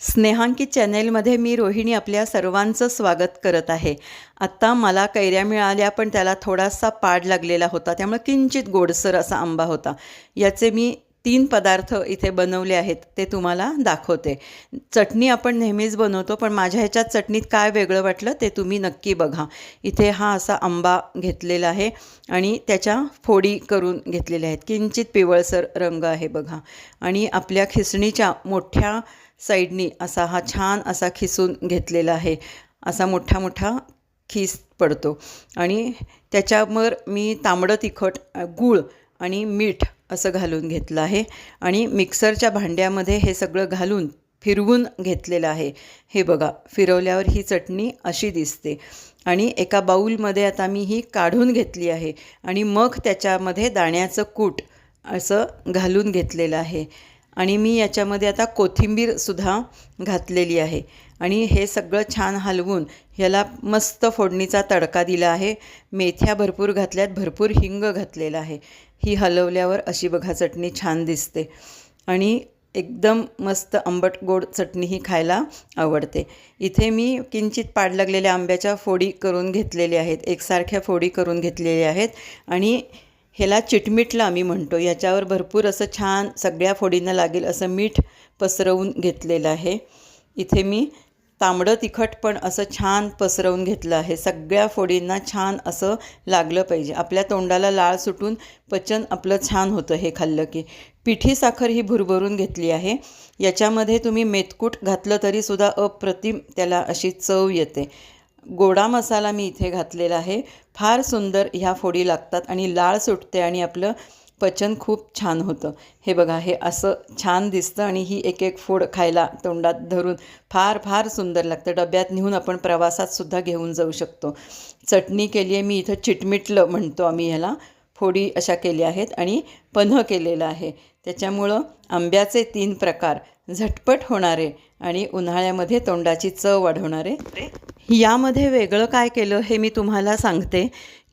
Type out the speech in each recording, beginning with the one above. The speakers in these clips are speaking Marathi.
स्नेहांकित चॅनेलमध्ये मी रोहिणी आपल्या सर्वांचं स्वागत करत आहे. आत्ता मला कैऱ्या मिळाल्या पण त्याला थोडासा पाड लागलेला होता. त्यामुळे किंचित गोडसर असा आंबा होता. याचे मी तीन पदार्थ इथे बनवले आहेत ते तुम्हाला दाखवते. चटणी आपण नेहमीच बनवतो पण माझ्या ह्याच्यात चटणीत काय वेगळं वाटलं ते तुम्ही नक्की बघा. इथे हा असा आंबा घेतलेला आहे आणि त्याच्या फोडी करून घेतलेल्या आहेत. किंचित पिवळसर रंग आहे बघा. आणि आपल्या खिसणीच्या मोठ्या साईडनी असा हा छान असा खिसून घेतलेला आहे. असा मोठा मोठा खिस पडतो. आणि त्याच्यावर मी तांबडं तिखट गूळ आणि मीठ असं घालून घेतलं आहे. आणि मिक्सरच्या भांड्यामध्ये हे सगळं घालून फिरवून घेतलेलं आहे. हे बघा फिरवल्यावर ही चटणी अशी दिसते. आणि एका बाऊलमध्ये आता मी ही काढून घेतली आहे. आणि मग त्याच्यामध्ये दाण्याचं कूट असं घालून घेतलेलं आहे. आणि मी याच्यामध्ये आता कोथिंबीरसुद्धा घातलेली आहे. आणि हे सगळं छान हलवून ह्याला मस्त फोडणीचा तडका दिला आहे. मेथ्या भरपूर घातल्यात भरपूर हिंग घातलेला आहे. ही हलवल्यावर अशी बघा चटणी छान दिसते. आणि एकदम मस्त आंबट गोड चटणी ही खायला आवडते. इथे मी किंचित पाड लागलेल्या आंब्याच्या फोडी करून घेतलेल्या आहेत. एकसारख्या फोडी करून घेतलेल्या आहेत. आणि ह्याला चिटमीटला आम्ही म्हणतो. याच्यावर भरपूर असं छान सगळ्या फोडींना लागेल असं मीठ पसरवून घेतलेलं आहे. इथे मी तांबडं तिखट पण असं छान पसरवून घेतलं आहे. सगळ्या फोडींना छान असं लागलं पाहिजे. आपल्या तोंडाला लाळ सुटून पचन आपलं छान होतं हे खाल्लं की. पिठी साखर ही भुरभरून घेतली आहे. याच्यामध्ये तुम्ही मेतकूट घातलं तरीसुद्धा अप्रतिम त्याला अशी चव येते. गोडा मसाला मी इथे घातलेला आहे. फार सुंदर ह्या फोडी लागतात आणि लाळ सुटते आणि आपलं पचन खूप छान होतं. हे बघा हे असं छान दिसतं आणि ही एक एक फोड खायला तोंडात धरून फार फार सुंदर लागतं. डब्यात नेऊन आपण प्रवासात सुद्धा घेऊन जाऊ शकतो. चटणी केली आहे मी इथं चिटमिटलं म्हणतो आम्ही ह्याला. फोडी अशा केल्या आहेत आणि पन्ह केलेलं आहे. त्याच्यामुळं आंब्याचे तीन प्रकार झटपट होणारे आणि उन्हाळ्यामध्ये तोंडाची चव वाढवणारे. यामध्ये वेगळं काय केलं हे मी तुम्हाला सांगते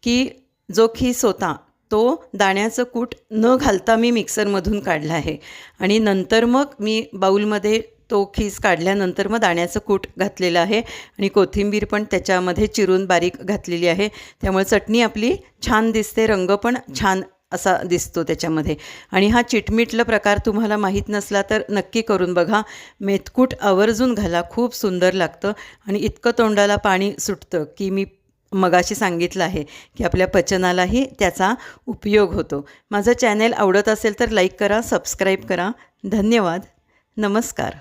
की जो खीस होता तो दाण्याचं कूट न घालता मी मिक्सरमधून काढला आहे. आणि नंतर मग मी बाऊलमध्ये तो खीस काढल्यानंतर मग दाण्याचं कूट घातलेलं आहे आणि कोथिंबीर पण त्याच्यामध्ये चिरून बारीक घातलेली आहे. त्यामुळे चटणी आपली छान दिसते रंग पण छान असा दिसतो त्याच्यामध्ये. आणि हा चिटमिटलं प्रकार तुम्हाला माहीत नसला तर नक्की करून बघा. मेथकूट आवर्जून घाला खूप सुंदर लागतं. आणि इतकं तोंडाला पाणी सुटतं की मी मगाशी सांगितलं आहे की आपल्या पचनालाही त्याचा उपयोग होतो. माझं चॅनेल आवडत असेल तर लाईक करा सबस्क्राईब करा. धन्यवाद. नमस्कार.